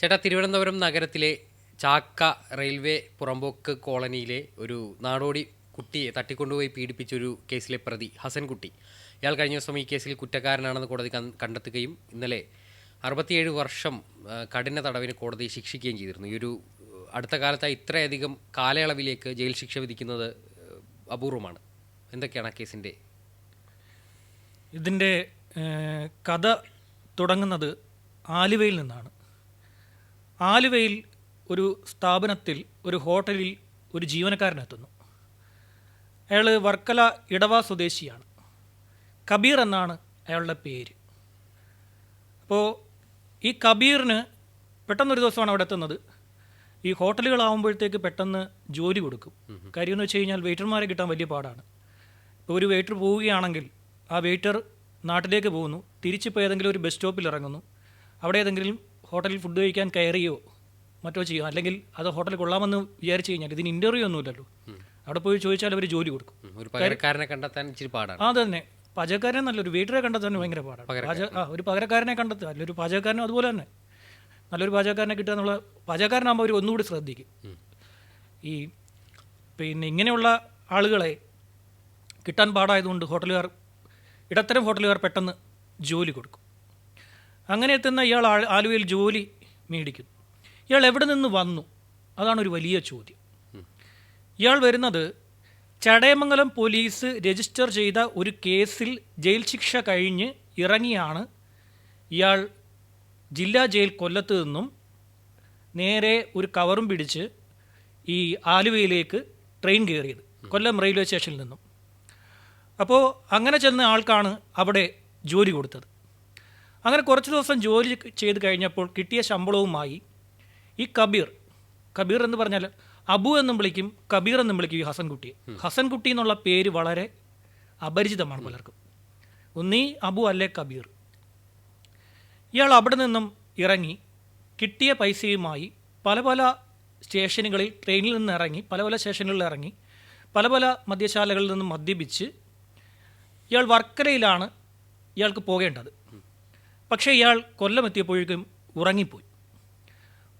ചേട്ടാ തിരുവനന്തപുരം നഗരത്തിലെ ചാക്ക റെയിൽവേ പുറമ്പോക്ക് കോളനിയിലെ ഒരു നാടോടി കുട്ടിയെ തട്ടിക്കൊണ്ടുപോയി പീഡിപ്പിച്ച ഒരു കേസിലെ പ്രതി ഹസൻകുട്ടി ഇയാൾ കഴിഞ്ഞ ദിവസം ഈ കേസിൽ കുറ്റക്കാരനാണെന്ന് കോടതി കണ്ടെത്തുകയും ഇന്നലെ അറുപത്തിയേഴ് വർഷം കഠിന തടവിന് കോടതി ശിക്ഷിക്കുകയും ചെയ്തിരുന്നു. ഈ ഒരു അടുത്ത കാലത്തായി ഇത്രയധികം കാലയളവിലേക്ക് ജയിൽ ശിക്ഷ വിധിക്കുന്നത് അപൂർവമാണ്. എന്തൊക്കെയാണ് ആ കേസിന്റെ ഇതിന്റെ കഥ തുടങ്ങുന്നത് ആലുവയിൽ നിന്നാണ്. ആലുവയിൽ ഒരു സ്ഥാപനത്തിൽ ഒരു ഹോട്ടലിൽ ഒരു ജീവനക്കാരനെത്തുന്നു. അയാൾ വർക്കല ഇടവ സ്വദേശിയാണ്. കബീർ എന്നാണ് അയാളുടെ പേര്. അപ്പോൾ ഈ കബീറിന് പെട്ടെന്നൊരു ദിവസമാണ് അവിടെ എത്തുന്നത്. ഈ ഹോട്ടലുകളാവുമ്പോഴത്തേക്ക് പെട്ടെന്ന് ജോലി കൊടുക്കും. കാര്യം എന്ന് വെച്ച് കഴിഞ്ഞാൽ വെയിറ്റർമാരെ കിട്ടാൻ വലിയ പാടാണ്. ഇപ്പോൾ ഒരു വെയിറ്റർ പോവുകയാണെങ്കിൽ ആ വെയിറ്റർ നാട്ടിലേക്ക് പോകുന്നു. തിരിച്ചിപ്പോൾ ഏതെങ്കിലും ഒരു ബസ് സ്റ്റോപ്പിൽ ഇറങ്ങുന്നു. അവിടെ ഏതെങ്കിലും ഹോട്ടലിൽ ഫുഡ് കഴിക്കാൻ കയറിയോ? മറ്റോ ചെയ്യും അല്ലെങ്കിൽ അത് ഹോട്ടലിൽ കൊള്ളാമെന്ന് വിചാരിച്ചു കഴിഞ്ഞാൽ ഇതിന് ഇന്റർവ്യൂ ഒന്നുമില്ലല്ലോ. അവിടെ പോയി ചോദിച്ചാൽ അവർ ജോലി കൊടുക്കും. ഒരു പകരക്കാരനെ കണ്ടെത്താൻ ഇച്ചിരി പാടാണ്. അത് തന്നെ പാചകക്കാരനെ നല്ലൊരു വീട്ടിലെ കണ്ടെത്താൻ ഭയങ്കര പാടാണ്. ആ ഒരു പകരക്കാരനെ കണ്ടെത്തുക അല്ല ഒരു പാചകക്കാരനും അതുപോലെ തന്നെ. നല്ലൊരു പാചകക്കാരനെ കിട്ടുക എന്നുള്ള പാചകക്കാരനാകുമ്പോൾ അവർ ഒന്നുകൂടി ശ്രദ്ധിക്കും. ഈ പിന്നെ ഇങ്ങനെയുള്ള ആളുകളെ കിട്ടാൻ പാടായതുകൊണ്ട് ഹോട്ടലുകാർ ഇടത്തരം ഹോട്ടലുകാർ പെട്ടെന്ന് ജോലി കൊടുക്കും. അങ്ങനെ എത്തുന്ന ഇയാൾ ആലുവയിൽ ജോലി മേടിക്കുന്നു ഇയാൾ എവിടെ നിന്ന് വന്നു? അതാണ് ഒരു വലിയ ചോദ്യം. ഇയാൾ വരുന്നത് ചടയമംഗലം പോലീസ് രജിസ്റ്റർ ചെയ്ത ഒരു കേസിൽ ജയിൽ ശിക്ഷ കഴിഞ്ഞ് ഇറങ്ങിയാണ് ഇയാൾ ജില്ലാ ജയിൽ കൊല്ലത്ത് നിന്നും നേരെ ഒരു കവറും പിടിച്ച് ഈ ആലുവയിലേക്ക് ട്രെയിൻ കയറിയത് കൊല്ലം റെയിൽവേ സ്റ്റേഷനിൽ നിന്നും. അപ്പോൾ അങ്ങനെ ചെന്ന ആൾക്കാണ് അവിടെ ജോലി കൊടുത്തത്. അങ്ങനെ കുറച്ച് ദിവസം ജോലി ചെയ്ത് കഴിഞ്ഞപ്പോൾ കിട്ടിയ ശമ്പളവുമായി ഈ കബീർ കബീർ എന്ന് പറഞ്ഞാൽ അബു എന്നും വിളിക്കും കബീർ എന്നും വിളിക്കും ഈ ഹസൻകുട്ടിയെ. ഹസൻകുട്ടി എന്നുള്ള പേര് വളരെ അപരിചിതമാണ് പലർക്കും. ഒന്നീ അബു അല്ലേ കബീർ. ഇയാൾ അവിടെ നിന്നും ഇറങ്ങി കിട്ടിയ പൈസയുമായി പല പല സ്റ്റേഷനുകളിൽ ട്രെയിനിൽ നിന്ന് ഇറങ്ങി പല പല സ്റ്റേഷനുകളിൽ ഇറങ്ങി പല പല മദ്യശാലകളിൽ നിന്നും മദ്യപിച്ച് ഇയാൾ വർക്കരയിലാണ് ഇയാൾക്ക് പോകേണ്ടത്. പക്ഷേ ഇയാൾ കൊല്ലം എത്തിയപ്പോഴേക്കും ഉറങ്ങിപ്പോയി.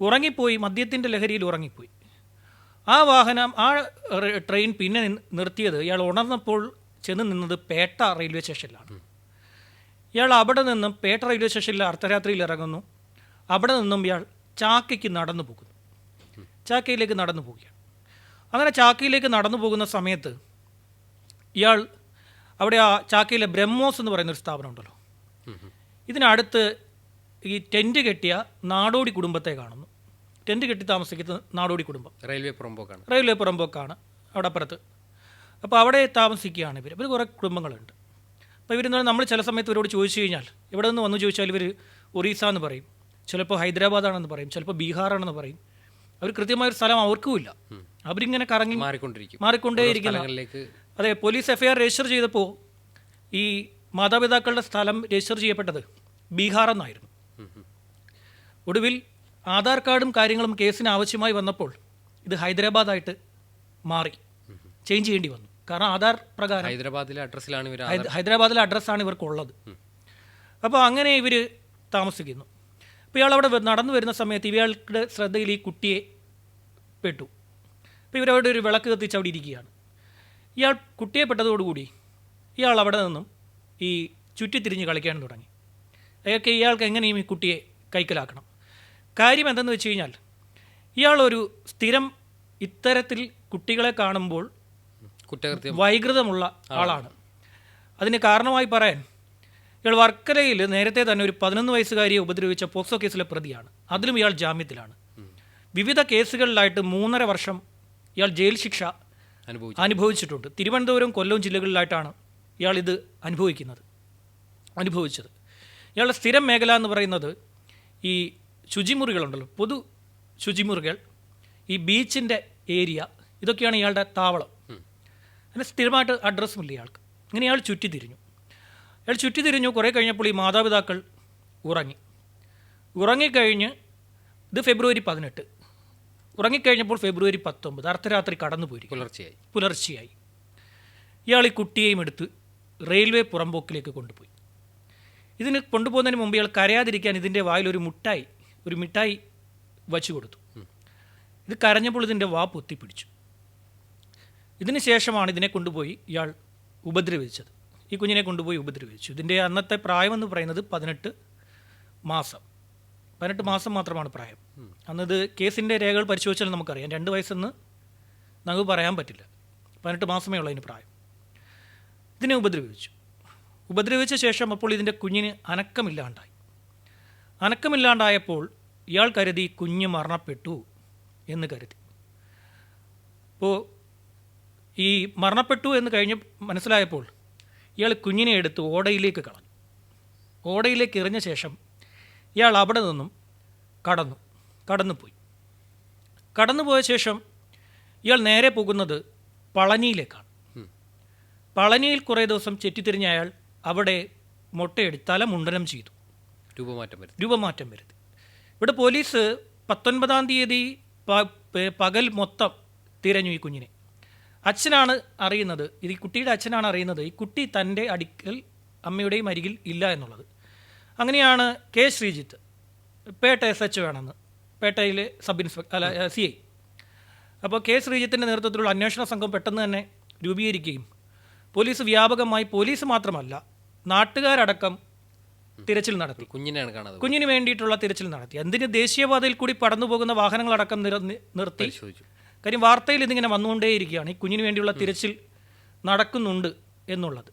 ഉറങ്ങിപ്പോയി മദ്യത്തിന്റെ ലഹരിയിൽ ഉറങ്ങിപ്പോയി. ആ വാഹനം ആ ട്രെയിൻ പിന്നെ നിർത്തിയത് ഇയാൾ ഉണർന്നപ്പോൾ ചെന്ന് നിന്നത് പേട്ട റെയിൽവേ സ്റ്റേഷനിലാണ്. ഇയാൾ അവിടെ നിന്നും പേട്ട റെയിൽവേ സ്റ്റേഷനിൽ അർദ്ധരാത്രിയിൽ ഇറങ്ങുന്നു. അവിടെ നിന്നും ഇയാൾ ചാക്കയ്ക്ക് നടന്നു പോകുന്നു. ചാക്കയിലേക്ക് നടന്നു പോവുകയാണ്. അങ്ങനെ ചാക്കയിലേക്ക് നടന്നു പോകുന്ന സമയത്ത് ഇയാൾ അവിടെ ആ ചാക്കയിലെ ബ്രഹ്മോസ് എന്ന് പറയുന്ന ഒരു സ്ഥാപനം ഉണ്ടല്ലോ. ഇതിനടുത്ത് ഈ ടെന്റ് കെട്ടിയ നാടോടി കുടുംബത്തെ കാണുന്നു. ടെന്റ് കെട്ടി താമസിക്കുന്ന നാടോടി കുടുംബം. റെയിൽവേ പുറമ്പോക്കാണ്. റെയിൽവേ പുറമ്പോക്കാണ് അവിടെ അപ്പുറത്ത്. അപ്പോൾ അവിടെ താമസിക്കുകയാണ് ഇവർ ഇവർ കുറേ കുടുംബങ്ങളുണ്ട്. അപ്പോൾ ഇവർ നമ്മൾ ചില സമയത്ത് ഇവരോട് ചോദിച്ചു കഴിഞ്ഞാൽ ഇവിടെ നിന്ന് വന്നു ചോദിച്ചാൽ ഇവർ ഒറീസ എന്ന് പറയും. ചിലപ്പോൾ ഹൈദരാബാദാണെന്ന് പറയും ചിലപ്പോൾ ബീഹാറാണെന്ന് പറയും. അവർ കൃത്യമായൊരു സ്ഥലം അവർക്കുമില്ല അവരിങ്ങനെ കറങ്ങി മാറിക്കൊണ്ടിരിക്കും. സ്ഥലങ്ങളിലേക്ക് അതെ പോലീസ് എഫ്ഐആർ രജിസ്റ്റർ ചെയ്തപ്പോൾ ഈ മാതാപിതാക്കളുടെ സ്ഥലം രജിസ്റ്റർ ചെയ്യപ്പെട്ടത് ബീഹാർ എന്നായിരുന്നു. ഒടുവിൽ ആധാർ കാർഡും കാര്യങ്ങളും കേസിന് ആവശ്യമായി വന്നപ്പോൾ ഇത് ഹൈദരാബാദായിട്ട് മാറി. ചേഞ്ച് ചെയ്യേണ്ടി വന്നു. കാരണം ആധാർ പ്രകാരം ഹൈദരാബാദിലെ അഡ്രസ്സിലാണ് ഇവർ ഹൈദ- ഹൈദരാബാദിലെ അഡ്രസ്സാണ് ഇവർക്കുള്ളത് അപ്പോൾ അങ്ങനെ ഇവർ താമസിക്കുന്നു. അപ്പോൾ ഇയാൾ അവിടെ നടന്നു വരുന്ന സമയത്ത് ഇയാളുടെ ശ്രദ്ധയിൽ ഈ കുട്ടിയെ പെട്ടു. അപ്പോൾ ഇവരവിടെ ഒരു വിളക്ക് കത്തിച്ച് അവിടെ ഇരിക്കുകയാണ്. ഇയാൾ കുട്ടിയെ പെട്ടതോടുകൂടി ഇയാൾ അവിടെ നിന്നും ഈ ചുറ്റിത്തിരിഞ്ഞ് കളിക്കാൻ തുടങ്ങി. അയാൾക്ക് ഇയാൾക്ക് എങ്ങനെയും ഈ കുട്ടിയെ കൈക്കലാക്കണം. കാര്യം എന്തെന്ന് വെച്ച് കഴിഞ്ഞാൽ ഇയാളൊരു സ്ഥിരം ഇത്തരത്തിൽ കുട്ടികളെ കാണുമ്പോൾ കുറ്റകൃത്യം. വൈകൃതമുള്ള ആളാണ്. അതിന് കാരണമായി പറയാൻ ഇയാൾ വർക്കലയിൽ നേരത്തെ തന്നെ ഒരു പതിനൊന്ന് വയസ്സുകാരിയെ ഉപദ്രവിച്ച പോക്സോ കേസിലെ പ്രതിയാണ്. അതിലും ഇയാൾ ജാമ്യത്തിലാണ്. വിവിധ കേസുകളിലായിട്ട് മൂന്നര വർഷം ഇയാൾ ജയിൽ ശിക്ഷ അനുഭവിച്ചിട്ടുണ്ട്. തിരുവനന്തപുരം കൊല്ലം ജില്ലകളിലായിട്ടാണ് ഇയാൾ ഇത് അനുഭവിക്കുന്നത് അനുഭവിച്ചത്. ഇയാളുടെ സ്ഥിരം മേഖല എന്ന് പറയുന്നത് ഈ ശുചിമുറികളുണ്ടല്ലോ പൊതു ശുചിമുറികൾ ഈ ബീച്ചിന്റെ ഏരിയ ഇതൊക്കെയാണ് ഇയാളുടെ താവളം. അങ്ങനെ സ്ഥിരമായിട്ട് അഡ്രസ്സുമില്ല ഇയാൾക്ക്. ഇങ്ങനെ ഇയാൾ ചുറ്റിത്തിരിഞ്ഞു. അയാൾ ചുറ്റിത്തിരിഞ്ഞു കുറേ കഴിഞ്ഞപ്പോൾ ഈ മാതാപിതാക്കൾ ഉറങ്ങി. ഉറങ്ങിക്കഴിഞ്ഞ് ഇത് ഫെബ്രുവരി പതിനെട്ട്. ഉറങ്ങിക്കഴിഞ്ഞപ്പോൾ ഫെബ്രുവരി പത്തൊമ്പത് അർദ്ധരാത്രി കടന്നു പോയി പുലർച്ചെയായി. പുലർച്ചെയായി. ഇയാൾ ഈ കുട്ടിയെയും എടുത്ത് റെയിൽവേ പുറമ്പോക്കിലേക്ക് കൊണ്ടുപോയി. ഇതിന് കൊണ്ടുപോകുന്നതിന് മുമ്പ് ഇയാൾ കരയാതിരിക്കാൻ ഇതിന്റെ വായിൽ ഒരു മുട്ടായി ഒരു മിഠായി വച്ചു കൊടുത്തു. ഇത് കരഞ്ഞപ്പോൾ ഇതിന്റെ വാ പൊത്തിപ്പിടിച്ചു ഇതിന് ശേഷമാണ് ഇതിനെ കൊണ്ടുപോയി ഇയാൾ ഉപദ്രവിച്ചത്. ഈ കുഞ്ഞിനെ കൊണ്ടുപോയി ഉപദ്രവിച്ചു. ഇതിന്റെ അന്നത്തെ പ്രായമെന്ന് പറയുന്നത് പതിനെട്ട് മാസം. പതിനെട്ട് മാസം മാത്രമാണ് പ്രായം. അന്നത് കേസിന്റെ രേഖകൾ പരിശോധിച്ചാൽ നമുക്കറിയാം. രണ്ട് വയസ്സെന്ന് നമുക്ക് പറയാൻ പറ്റില്ല. പതിനെട്ട് മാസമേ ഉള്ളൂ അതിന് പ്രായം. ഇതിനെ ഉപദ്രവിച്ചു. ഉപദ്രവിച്ച ശേഷം അപ്പോൾ ഇതിന്റെ കുഞ്ഞിന് അനക്കമില്ലാണ്ടായി. അനക്കമില്ലാണ്ടായപ്പോൾ ഇയാൾ കരുതി കുഞ്ഞ് മരണപ്പെട്ടു എന്ന് കരുതി. അപ്പോൾ ഈ മരണപ്പെട്ടു എന്ന് കഴിഞ്ഞ് മനസ്സിലായപ്പോൾ ഇയാൾ കുഞ്ഞിനെ എടുത്ത് ഓടയിലേക്ക് കളഞ്ഞു. ഓടയിലേക്ക് എറിഞ്ഞ ശേഷം ഇയാൾ അവിടെ നിന്നും കടന്നു കടന്നുപോയി. കടന്നുപോയ ശേഷം ഇയാൾ നേരെ പോകുന്നത് പളനിയിലേക്കാണ്. പളനിയിൽ കുറേ ദിവസം ചെറ്റിത്തിരിഞ്ഞ അയാൾ അവിടെ മുട്ടയെടുത്ത് തല മുണ്ടനം ചെയ്തു. രൂപമാറ്റം വരുത്തി. രൂപമാറ്റം വരുത്തി. ഇവിടെ പോലീസ് പത്തൊൻപതാം തീയതി പകൽ മൊത്തം തിരഞ്ഞു ഈ കുഞ്ഞിനെ. അച്ഛനാണ് അറിയുന്നത് ഇത് ഈ കുട്ടിയുടെ അച്ഛനാണ് അറിയുന്നത് ഈ കുട്ടി തന്റെ അടുക്കൽ അമ്മയുടെയും അരികിൽ ഇല്ല എന്നുള്ളത്. അങ്ങനെയാണ് K. Sreejith Petta S. H. വേണമെന്ന് പേട്ടയിലെ സബ് ഇൻസ്പെക്ടർ അല്ല സി. ഐ. അപ്പോൾ കെ. ശ്രീജിത്തിന്റെ നേതൃത്വത്തിലുള്ള അന്വേഷണ സംഘം പെട്ടെന്ന് തന്നെ രൂപീകരിക്കുകയും പോലീസ് വ്യാപകമായി പോലീസ് മാത്രമല്ല നാട്ടുകാരടക്കം തിരച്ചിൽ നടത്തി. കുഞ്ഞിനെയാണ് കാണാതെ കുഞ്ഞിന് വേണ്ടിയിട്ടുള്ള തിരച്ചിൽ നടത്തി. എന്തിന് ദേശീയപാതയിൽ കൂടി പടന്നുപോകുന്ന വാഹനങ്ങളടക്കം നിര- നിർത്തി. കാര്യം വാർത്തയിൽ ഇതിങ്ങനെ വന്നുകൊണ്ടേയിരിക്കുകയാണ്. ഈ കുഞ്ഞിന് വേണ്ടിയുള്ള തിരച്ചിൽ നടക്കുന്നുണ്ട് എന്നുള്ളത്.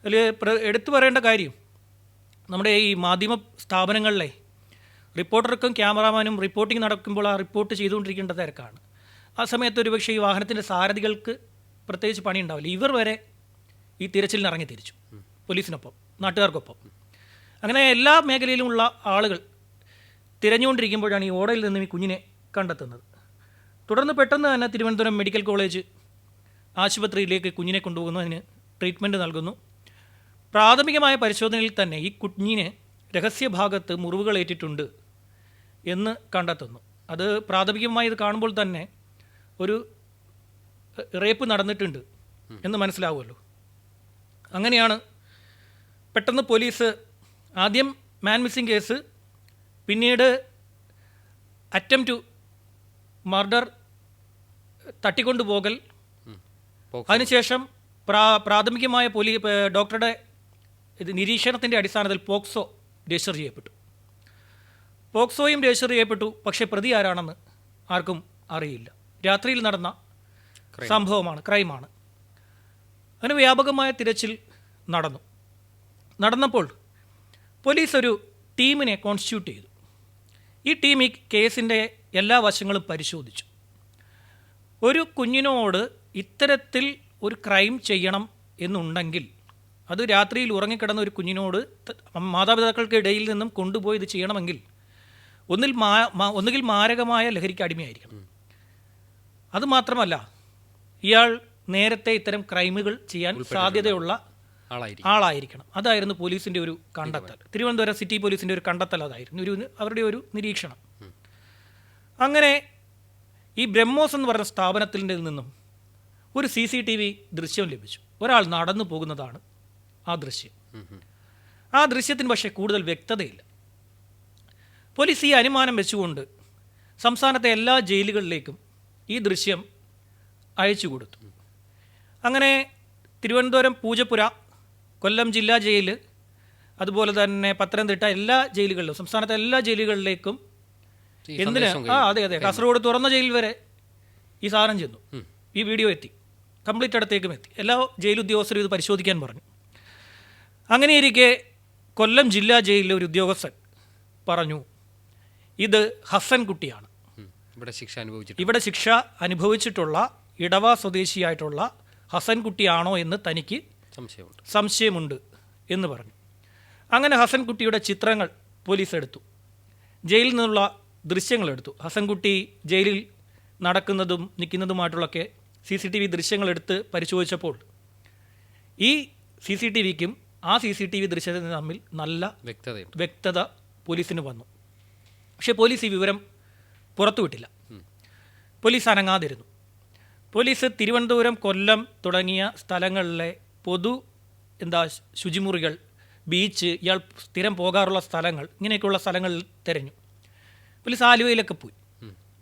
അതിൽ പ്ര- എടുത്തു പറയേണ്ട കാര്യം നമ്മുടെ ഈ മാധ്യമ സ്ഥാപനങ്ങളിലെ റിപ്പോർട്ടർക്കും ക്യാമറാമാനും റിപ്പോർട്ടിംഗ് നടക്കുമ്പോൾ ആ റിപ്പോർട്ട് ചെയ്തുകൊണ്ടിരിക്കേണ്ട തിരക്കാണ്. ആ സമയത്ത് ഒരുപക്ഷെ ഈ വാഹനത്തിന്റെ സാരഥികൾക്ക് പ്രത്യേകിച്ച് പണിയുണ്ടാവില്ല. ഇവർ വരെ ഈ തിരച്ചിലിന് ഇറങ്ങി തിരിച്ചു. പോലീസിനൊപ്പം നാട്ടുകാർക്കൊപ്പം. അങ്ങനെ എല്ലാ മേഖലയിലുമുള്ള ആളുകൾ തിരഞ്ഞുകൊണ്ടിരിക്കുമ്പോഴാണ് ഈ ഓടയിൽ നിന്നും ഈ കുഞ്ഞിനെ കണ്ടെത്തുന്നത്. തുടർന്ന് പെട്ടെന്ന് തന്നെ തിരുവനന്തപുരം മെഡിക്കൽ കോളേജ് ആശുപത്രിയിലേക്ക് കുഞ്ഞിനെ കൊണ്ടുപോകുന്നു. അതിന് ട്രീറ്റ്മെന്റ് നൽകുന്നു. പ്രാഥമികമായ പരിശോധനയിൽ തന്നെ ഈ കുഞ്ഞിന് രഹസ്യഭാഗത്ത് മുറിവുകൾ ഏറ്റിട്ടുണ്ട് എന്ന് കണ്ടെത്തുന്നു. അത് പ്രാഥമികമായി ഇത് കാണുമ്പോൾ തന്നെ ഒരു റേപ്പ് നടന്നിട്ടുണ്ട് എന്ന് മനസ്സിലാവുമല്ലോ. അങ്ങനെയാണ്. പെട്ടെന്ന് പോലീസ് ആദ്യം മാൻ മിസ്സിംഗ് കേസ് പിന്നീട് അറ്റം ടു മർഡർ തട്ടിക്കൊണ്ടുപോകൽ. അതിനുശേഷം പ്രാ പ്രാഥമികമായ പോലീ ഡോക്ടറുടെ ഇത് നിരീക്ഷണത്തിന്റെ അടിസ്ഥാനത്തിൽ പോക്സോ രജിസ്റ്റർ ചെയ്യപ്പെട്ടു. പോക്സോയും രജിസ്റ്റർ ചെയ്യപ്പെട്ടു പക്ഷേ പ്രതി ആരാണെന്ന് ആർക്കും അറിയില്ല. രാത്രിയിൽ നടന്ന സംഭവമാണ് ക്രൈമാണ്. അങ്ങനെ വ്യാപകമായ തിരച്ചിൽ നടന്നു. നടന്നപ്പോൾ പോലീസ് ഒരു ടീമിനെ കോൺസ്റ്റിറ്റ്യൂട്ട് ചെയ്തു. ഈ ടീം ഈ കേസിന്റെ എല്ലാ വശങ്ങളും പരിശോധിച്ചു. ഒരു കുഞ്ഞിനോട് ഇത്തരത്തിൽ ഒരു ക്രൈം ചെയ്യണം എന്നുണ്ടെങ്കിൽ അത് രാത്രിയിൽ ഉറങ്ങിക്കിടന്ന ഒരു കുഞ്ഞിനോട് മാതാപിതാക്കൾക്ക് ഇടയിൽ നിന്നും കൊണ്ടുപോയി ഇത് ചെയ്യണമെങ്കിൽ ഒന്നിൽ മാ- ഒന്നുകിൽ മാരകമായ ലഹരിക്ക് അടിമയായിരിക്കണം. അതുമാത്രമല്ല ഇയാൾ നേരത്തെ ഇത്തരം ക്രൈമുകൾ ചെയ്യാൻ സാധ്യതയുള്ള ആളായിരിക്കും. ആളായിരിക്കണം. അതായിരുന്നു പോലീസിന്റെ ഒരു കണ്ടെത്തൽ. തിരുവനന്തപുരം സിറ്റി പോലീസിന്റെ ഒരു കണ്ടെത്തൽ അതായിരുന്നു. ഒരു അവരുടെ ഒരു നിരീക്ഷണം. അങ്ങനെ ഈ ബ്രഹ്മോസ് എന്ന് പറഞ്ഞ സ്ഥാപനത്തിന്റെ നിന്നും ഒരു സി സി ടി വി ദൃശ്യം ലഭിച്ചു. ഒരാൾ നടന്നു പോകുന്നതാണ് ആ ദൃശ്യം. ആ ദൃശ്യത്തിന് പക്ഷേ കൂടുതൽ വ്യക്തതയില്ല. പോലീസ് ഈ അനുമാനം വെച്ചുകൊണ്ട് സംസ്ഥാനത്തെ എല്ലാ ജയിലുകളിലേക്കും ഈ ദൃശ്യം അയച്ചു കൊടുത്തു. അങ്ങനെ തിരുവനന്തപുരം പൂജപ്പുര കൊല്ലം ജില്ലാ ജയിൽ അതുപോലെ തന്നെ പത്തനംതിട്ട എല്ലാ ജയിലുകളിലും സംസ്ഥാനത്തെ എല്ലാ ജയിലുകളിലേക്കും എന്തിന്? ആ അതെ അതെ. കാസർഗോഡ് തുറന്ന ജയിൽ വരെ ഈ സാധനം ചെന്നു. ഈ വീഡിയോ എത്തി. കംപ്ലീറ്റ് അടുത്തേക്കും എത്തി. എല്ലാ ജയിൽ ഉദ്യോഗസ്ഥരും ഇത് പരിശോധിക്കാൻ പറഞ്ഞു. അങ്ങനെ അങ്ങനെയിരിക്കെ കൊല്ലം ജില്ലാ ജയിലിലെ ഒരു ഉദ്യോഗസ്ഥൻ പറഞ്ഞു ഇത് ഹസൻ കുട്ടിയാണ്. ഇവിടെ ശിക്ഷ അനുഭവിച്ചിട്ട് ഇവിടെ ശിക്ഷ അനുഭവിച്ചിട്ടുള്ള ഇടവ സ്വദേശിയായിട്ടുള്ള ഹസൻ കുട്ടിയാണോ എന്ന് തനിക്ക് സംശയമുണ്ട്. സംശയമുണ്ട് എന്ന് പറഞ്ഞു. അങ്ങനെ ഹസൻകുട്ടിയുടെ ചിത്രങ്ങൾ പോലീസ് എടുത്തു. ജയിലിൽ നിന്നുള്ള ദൃശ്യങ്ങൾ എടുത്തു. ഹസൻകുട്ടി ജയിലിൽ നടക്കുന്നതും നിൽക്കുന്നതുമായിട്ടുള്ളൊക്കെ സി സി ടി വി ദൃശ്യങ്ങളെടുത്ത് പരിശോധിച്ചപ്പോൾ ഈ സി സി ടി വിക്കും ആ സി സി ടി വി ദൃശ്യത്തിന് തമ്മിൽ നല്ല വ്യക്തതയുണ്ട്. വ്യക്തത പോലീസിന് വന്നു. പക്ഷേ പോലീസ് ഈ വിവരം പുറത്തുവിട്ടില്ല. പോലീസ് അനങ്ങാതിരുന്നു. പോലീസ് തിരുവനന്തപുരം കൊല്ലം തുടങ്ങിയ സ്ഥലങ്ങളിലെ പൊതു എന്താ ശുചിമുറികൾ ബീച്ച് ഇയാൾ സ്ഥിരം പോകാറുള്ള സ്ഥലങ്ങൾ ഇങ്ങനെയൊക്കെയുള്ള സ്ഥലങ്ങളിൽ തിരഞ്ഞു. പോലീസ് ആലുവയിലൊക്കെ പോയി.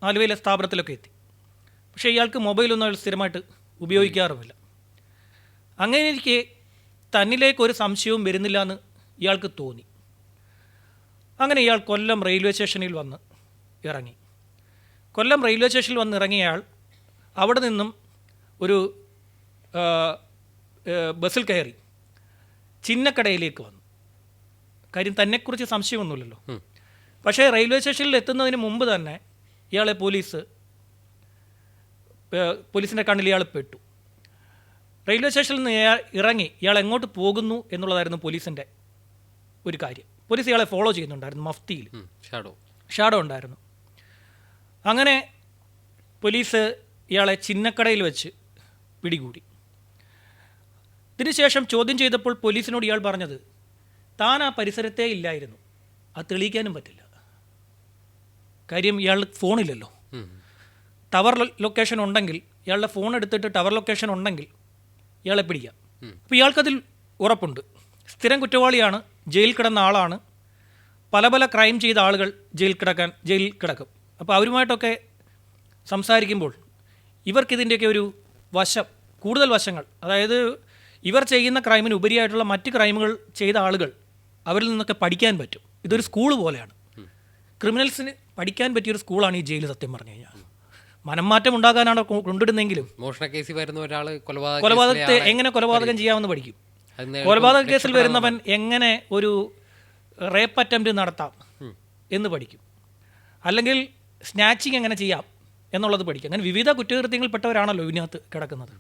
ആലുവയിലെ സ്ഥാപനത്തിലൊക്കെ എത്തി. പക്ഷേ ഇയാൾക്ക് മൊബൈലൊന്നും അയാൾ സ്ഥിരമായിട്ട് ഉപയോഗിക്കാറുമില്ല. അങ്ങനെ ഇരിക്കെ തന്നിലേക്ക് ഒരു സംശയവും വരുന്നില്ല എന്ന് ഇയാൾക്ക് തോന്നി. അങ്ങനെ ഇയാൾ കൊല്ലം റെയിൽവേ സ്റ്റേഷനിൽ വന്ന് ഇറങ്ങി. കൊല്ലം റെയിൽവേ സ്റ്റേഷനിൽ വന്ന് ഇറങ്ങിയ അവിടെ നിന്നും ഒരു ബസ്സിൽ കയറി ചിന്നക്കടയിലേക്ക് വന്നു. കാര്യം തന്നെക്കുറിച്ച് സംശയമൊന്നുമില്ലല്ലോ. പക്ഷേ റെയിൽവേ സ്റ്റേഷനിൽ എത്തുന്നതിന് മുമ്പ് തന്നെ ഇയാളെ പോലീസ് പോലീസിന്റെ കണ്ണിൽ ഇയാൾ പെട്ടു. റെയിൽവേ സ്റ്റേഷനിൽ നിന്ന് ഇയാൾ ഇറങ്ങി ഇയാൾ എങ്ങോട്ട് പോകുന്നു എന്നുള്ളതായിരുന്നു പോലീസിന്റെ ഒരു കാര്യം. പോലീസ് ഇയാളെ ഫോളോ ചെയ്യുന്നുണ്ടായിരുന്നു മഫ്തിയിൽ. ഷാഡോ. ഷാഡോ ഉണ്ടായിരുന്നു. അങ്ങനെ പോലീസ് ഇയാളെ ചിന്നക്കടയിൽ വെച്ച് പിടികൂടി. ഇതിനുശേഷം ചോദ്യം ചെയ്തപ്പോൾ പോലീസിനോട് ഇയാൾ പറഞ്ഞത് താൻ ആ പരിസരത്തേ ഇല്ലായിരുന്നു. അത് തെളിയിക്കാനും പറ്റില്ല. കാര്യം ഇയാൾ ഫോണില്ലല്ലോ. ടവർ ലൊക്കേഷൻ ഉണ്ടെങ്കിൽ ഇയാളുടെ ഫോൺ എടുത്തിട്ട് ടവർ ലൊക്കേഷൻ ഉണ്ടെങ്കിൽ ഇയാളെ പിടിക്കാം. അപ്പോൾ ഇയാൾക്കതിൽ ഉറപ്പുണ്ട്. സ്ഥിരം കുറ്റവാളിയാണ് ജയിലിൽ കിടന്ന ആളാണ്. പല പല ക്രൈം ചെയ്ത ആളുകൾ ജയിൽ കിടക്കാൻ ജയിലിൽ കിടക്കും. അപ്പോൾ അവരുമായിട്ടൊക്കെ സംസാരിക്കുമ്പോൾ ഇവർക്കിതിന്റെയൊക്കെ ഒരു വശം കൂടുതൽ വശങ്ങൾ. അതായത് ഇവർ ചെയ്യുന്ന ക്രൈമിന് ഉപരിയായിട്ടുള്ള മറ്റ് ക്രൈമുകൾ ചെയ്ത ആളുകൾ അവരിൽ നിന്നൊക്കെ പഠിക്കാൻ പറ്റും. ഇതൊരു സ്കൂൾ പോലെയാണ്. ക്രിമിനൽസിന് പഠിക്കാൻ പറ്റിയൊരു സ്കൂളാണ് ഈ ജയിൽ സത്യം പറഞ്ഞു കഴിഞ്ഞാൽ. മനംമാറ്റം ഉണ്ടാകാനാണ് കൊണ്ടിടുന്നെങ്കിലും മോഷണ കേസിൽ വരുന്ന ഒരാൾ കൊലപാതക കൊലപാതകത്തെ എങ്ങനെ കൊലപാതകം ചെയ്യാമെന്ന് പഠിക്കും. കൊലപാതക കേസിൽ വരുന്നവൻ എങ്ങനെ ഒരു റേപ്പ് അറ്റംപ്റ്റ് നടത്താം എന്ന് പഠിക്കും. അല്ലെങ്കിൽ സ്നാച്ചിങ് എങ്ങനെ ചെയ്യാം? എന്നുള്ളത് പഠിക്കുക. അങ്ങനെ വിവിധ കുറ്റകൃത്യങ്ങളിൽപ്പെട്ടവരാണല്ലോ ഇതിനകത്ത് കിടക്കുന്നത്.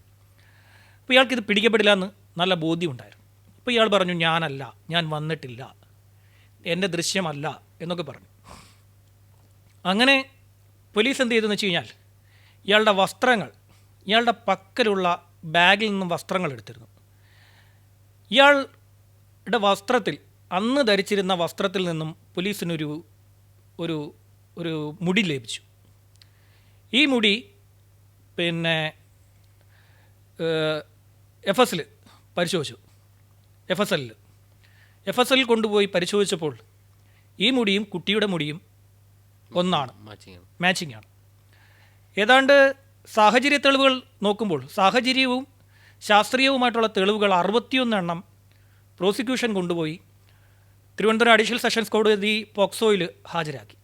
അപ്പോൾ ഇത് പിടിക്കപ്പെടില്ല എന്ന് നല്ല ബോധ്യമുണ്ടായിരുന്നു. അപ്പോൾ ഇയാൾ പറഞ്ഞു ഞാനല്ല ഞാൻ വന്നിട്ടില്ല. എന്റെ ദൃശ്യമല്ല എന്നൊക്കെ പറഞ്ഞു. അങ്ങനെ പോലീസ് എന്ത് ചെയ്തെന്ന് വെച്ച് കഴിഞ്ഞാൽ ഇയാളുടെ വസ്ത്രങ്ങൾ ഇയാളുടെ പക്കലുള്ള ബാഗിൽ നിന്നും വസ്ത്രങ്ങൾ എടുത്തിരുന്നു. ഇയാളുടെ വസ്ത്രത്തിൽ അന്ന് ധരിച്ചിരുന്ന വസ്ത്രത്തിൽ നിന്നും പോലീസിനൊരു ഒരു ഒരു മുടി ലഭിച്ചു. ഈ മുടി പിന്നെ എഫ് എസിൽ പരിശോധിച്ചു. എഫ് എസ് എല്ലിൽ എഫ് എസ് എല്ലിൽ കൊണ്ടുപോയി പരിശോധിച്ചപ്പോൾ ഈ മുടിയും കുട്ടിയുടെ മുടിയും ഒന്നാണ്. മാച്ചിങ് ആണ്. ഏതാണ്ട് സാഹചര്യ തെളിവുകൾ നോക്കുമ്പോൾ സാഹചര്യവും ശാസ്ത്രീയവുമായിട്ടുള്ള തെളിവുകൾ അറുപത്തിയൊന്ന് എണ്ണം പ്രോസിക്യൂഷൻ കൊണ്ടുപോയി തിരുവനന്തപുരം അഡീഷണൽ സെഷൻസ് കോടതി പോക്സോയിൽ ഹാജരാക്കി.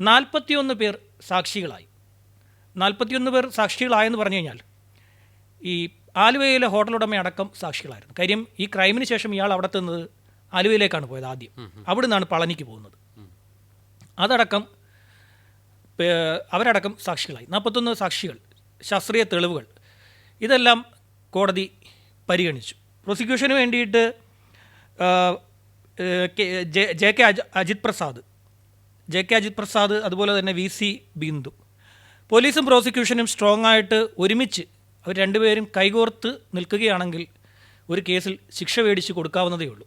നാൽപ്പത്തിയൊന്ന് പേർ സാക്ഷികളായി. നാൽപ്പത്തിയൊന്ന് പേർ സാക്ഷികളായെന്ന് പറഞ്ഞു കഴിഞ്ഞാൽ ഈ ആലുവയിലെ ഹോട്ടൽ ഉടമ അടക്കം സാക്ഷികളായിരുന്നു. കാര്യം ഈ ക്രൈമിന് ശേഷം ഇയാൾ അവിടെ എത്തുന്നത് ആലുവയിലേക്കാണ് പോയത് ആദ്യം. അവിടെ നിന്നാണ് പളനിക്ക് പോകുന്നത്. അതടക്കം അവരടക്കം സാക്ഷികളായി. നാൽപ്പത്തൊന്ന് സാക്ഷികൾ ശാസ്ത്രീയ തെളിവുകൾ ഇതെല്ലാം കോടതി പരിഗണിച്ചു. പ്രോസിക്യൂഷന് വേണ്ടിയിട്ട് J K Ajith Prasad J K Ajith Prasad അതുപോലെ തന്നെ വി സി ബിന്ദു. പോലീസും പ്രോസിക്യൂഷനും സ്ട്രോങ് ആയിട്ട് ഒരുമിച്ച് അവർ രണ്ടുപേരും കൈകോർത്ത് നിൽക്കുകയാണെങ്കിൽ ഒരു കേസിൽ ശിക്ഷ മേടിച്ച് കൊടുക്കാവുന്നതേ ഉള്ളൂ.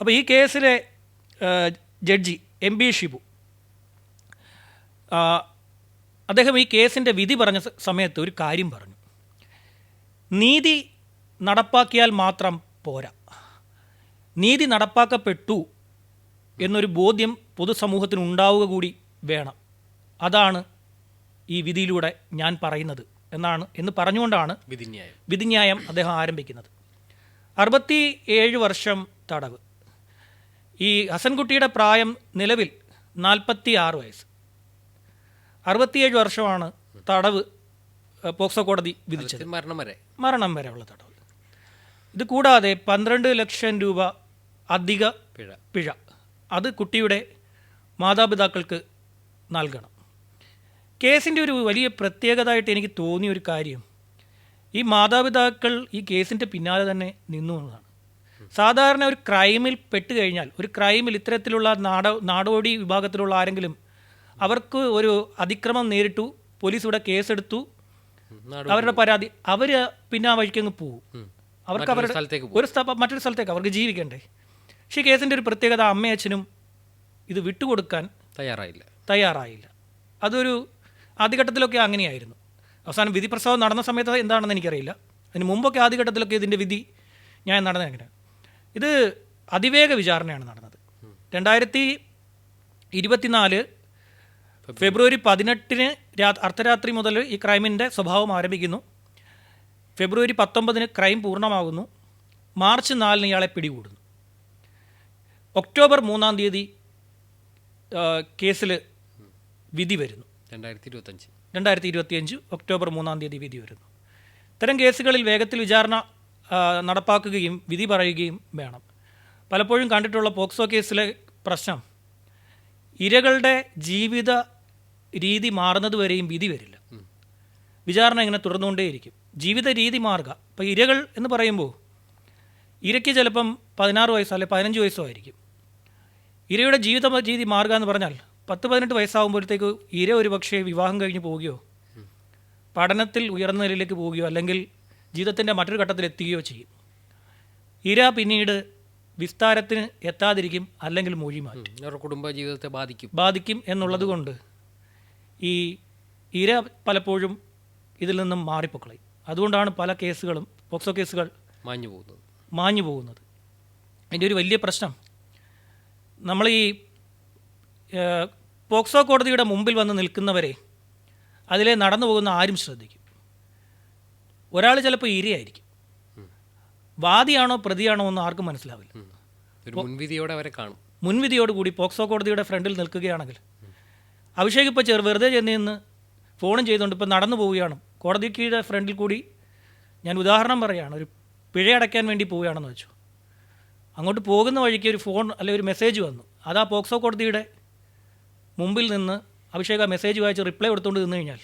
അപ്പോൾ ഈ കേസിലെ ജഡ്ജി എം ബി ഷിബു അദ്ദേഹം ഈ കേസിന്റെ വിധി പറഞ്ഞ സമയത്ത് ഒരു കാര്യം പറഞ്ഞു. നീതി നടപ്പാക്കിയാൽ മാത്രം പോരാ. നീതി നടപ്പാക്കപ്പെട്ടു എന്നൊരു ബോധ്യം പൊതുസമൂഹത്തിന് ഉണ്ടാവുക കൂടി വേണം. അതാണ് ഈ വിധിയിലൂടെ ഞാൻ പറയുന്നത് എന്നാണ് എന്ന് പറഞ്ഞുകൊണ്ടാണ് വിധിന്യായം. വിധിന്യായം അദ്ദേഹം ആരംഭിക്കുന്നത്. അറുപത്തി ഏഴ് വർഷം തടവ്. ഈ ഹസൻകുട്ടിയുടെ പ്രായം നിലവിൽ നാൽപ്പത്തി ആറ് വയസ്സ്. അറുപത്തിയേഴ് വർഷമാണ് തടവ് പോക്സോ കോടതി വിധിച്ചത്. മരണം വരെ. മരണം വരെയുള്ള തടവ്. ഇത് കൂടാതെ പന്ത്രണ്ട് ലക്ഷം രൂപ അധിക പിഴ. പിഴ അത് കുട്ടിയുടെ മാതാപിതാക്കൾക്ക് നൽകണം. കേസിന്റെ ഒരു വലിയ പ്രത്യേകതയായിട്ട് എനിക്ക് തോന്നിയ ഒരു കാര്യം ഈ മാതാപിതാക്കൾ ഈ കേസിന്റെ പിന്നാലെ തന്നെ നിന്നു എന്നതാണ്. സാധാരണ ഒരു ക്രൈമിൽ പെട്ട് കഴിഞ്ഞാൽ ഒരു ക്രൈമിൽ ഇത്തരത്തിലുള്ള നാട നാടോടി വിഭാഗത്തിലുള്ള ആരെങ്കിലും അവർക്ക് ഒരു അതിക്രമം നേരിട്ടു പോലീസ് ഇവിടെ കേസെടുത്തു അവരുടെ പരാതി അവർ പിന്നെ ആ വഴിക്ക് അങ്ങ് പോകും. അവർക്ക് അവരുടെ ഒരു മറ്റൊരു സ്ഥലത്തേക്ക് അവർക്ക് ജീവിക്കണ്ടേ? പക്ഷേ ഈ കേസിന്റെ ഒരു പ്രത്യേകത അമ്മയച്ഛനും ഇത് വിട്ടുകൊടുക്കാൻ തയ്യാറായില്ല. തയ്യാറായില്ല. അതൊരു ആദ്യഘട്ടത്തിലൊക്കെ അങ്ങനെയായിരുന്നു. അവസാനം വിധി പ്രസവം നടന്ന സമയത്ത് എന്താണെന്ന് എനിക്കറിയില്ല. അതിന് മുമ്പൊക്കെ ആദ്യഘട്ടത്തിലൊക്കെ ഇതിന്റെ വിധി ഞാൻ നടന്നത് എങ്ങനെ ഇത് അതിവേഗ വിചാരണയാണ് നടന്നത്. രണ്ടായിരത്തി ഇരുപത്തിനാല് ഫെബ്രുവരി പതിനെട്ടിന് രാ അർദ്ധരാത്രി മുതൽ ഈ ക്രൈമിന്റെ സ്വഭാവം ആരംഭിക്കുന്നു. ഫെബ്രുവരി പത്തൊമ്പതിന് ക്രൈം പൂർണമാകുന്നു. മാർച്ച് നാലിന് ഇയാളെ പിടികൂടുന്നു. ഒക്ടോബർ മൂന്നാം തീയതി കേസിൽ വിധി വരുന്നു. രണ്ടായിരത്തി ഇരുപത്തഞ്ച് രണ്ടായിരത്തി ഇരുപത്തിയഞ്ച് ഒക്ടോബർ മൂന്നാം തീയതി വിധി വരുന്നു. ഇത്തരം കേസുകളിൽ വേഗത്തിൽ വിചാരണ നടപ്പാക്കുകയും വിധി പറയുകയും വേണം. പലപ്പോഴും കണ്ടിട്ടുള്ള പോക്സോ കേസിലെ പ്രശ്നം ഇരകളുടെ ജീവിത രീതി മാറുന്നത് വരെയും വിധി വരില്ല. വിചാരണ ഇങ്ങനെ തുടർന്നുകൊണ്ടേയിരിക്കും. ജീവിത രീതി മാറുക. ഇപ്പോൾ ഇരകൾ എന്ന് പറയുമ്പോൾ ഇരയ്ക്ക് ചിലപ്പം പതിനാറ് വയസ്സോ അല്ലെങ്കിൽ പതിനഞ്ച് വയസ്സോ ആയിരിക്കും. ഇരയുടെ ജീവിത രീതി മാറുക എന്ന് പറഞ്ഞാൽ പത്ത് പതിനെട്ട് വയസ്സാകുമ്പോഴത്തേക്ക് ഇര ഒരു പക്ഷേ വിവാഹം കഴിഞ്ഞ് പോവുകയോ പഠനത്തിൽ ഉയർന്ന നിലയിലേക്ക് പോവുകയോ അല്ലെങ്കിൽ ജീവിതത്തിന്റെ മറ്റൊരു ഘട്ടത്തിൽ എത്തുകയോ ചെയ്യും. ഇര പിന്നീട് വിസ്താരത്തിന് എത്താതിരിക്കും അല്ലെങ്കിൽ മൊഴി മാറ്റും. അവരുടെ കുടുംബ ജീവിതത്തെ ബാധിക്കും. ബാധിക്കും എന്നുള്ളത് കൊണ്ട് ഈ ഇര പലപ്പോഴും ഇതിൽ നിന്നും മാറിപ്പൊക്കളയും. അതുകൊണ്ടാണ് പല കേസുകളും പോക്സോ കേസുകൾ മാഞ്ഞു പോകുന്നത്. മാഞ്ഞു പോകുന്നത്. അതിന്റെ ഒരു വലിയ പ്രശ്നം. നമ്മൾ ഈ പോക്സോ കോടതിയുടെ മുമ്പിൽ വന്ന് നിൽക്കുന്നവരെ അതിലെ നടന്നു പോകുന്ന ആരും ശ്രദ്ധിക്കും. ഒരാൾ ചിലപ്പോൾ ഇരയായിരിക്കും. വാദിയാണോ പ്രതിയാണോ എന്ന് ആർക്കും മനസ്സിലാവില്ല. മുൻവിധിയോടെ അവരെ കാണും. മുൻവിധിയോട് കൂടി പോക്സോ കോടതിയുടെ ഫ്രണ്ടിൽ നിൽക്കുകയാണെങ്കിൽ അഭിഷേക് ഇപ്പോൾ ചെറു വെറുതെ ചെന്ന് നിന്ന് ഫോണും ചെയ്തുകൊണ്ട് ഇപ്പോൾ നടന്നു പോവുകയാണ്. കോടതിയുടെ ഫ്രണ്ടിൽ കൂടി ഞാൻ ഉദാഹരണം പറയുകയാണ്. ഒരു പിഴയടയ്ക്കാൻ വേണ്ടി പോവുകയാണെന്ന് വെച്ചു. അങ്ങോട്ട് പോകുന്ന വഴിക്ക് ഒരു ഫോൺ അല്ലെങ്കിൽ ഒരു മെസ്സേജ് വന്നു. അതാ പോക്സോ കോടതിയുടെ മുമ്പിൽ നിന്ന് അഭിഷേക് ആ മെസ്സേജ് വായിച്ച് റിപ്ലൈ കൊടുത്തുകൊണ്ട് നിന്ന് കഴിഞ്ഞാൽ.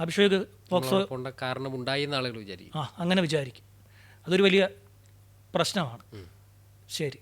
അഭിഷേക് പോക്സോ കാരണമുണ്ടായി ആളുകൾ വിചാരിക്കും. ആ അങ്ങനെ വിചാരിക്കും. അതൊരു വലിയ പ്രശ്നമാണ്. ശരി.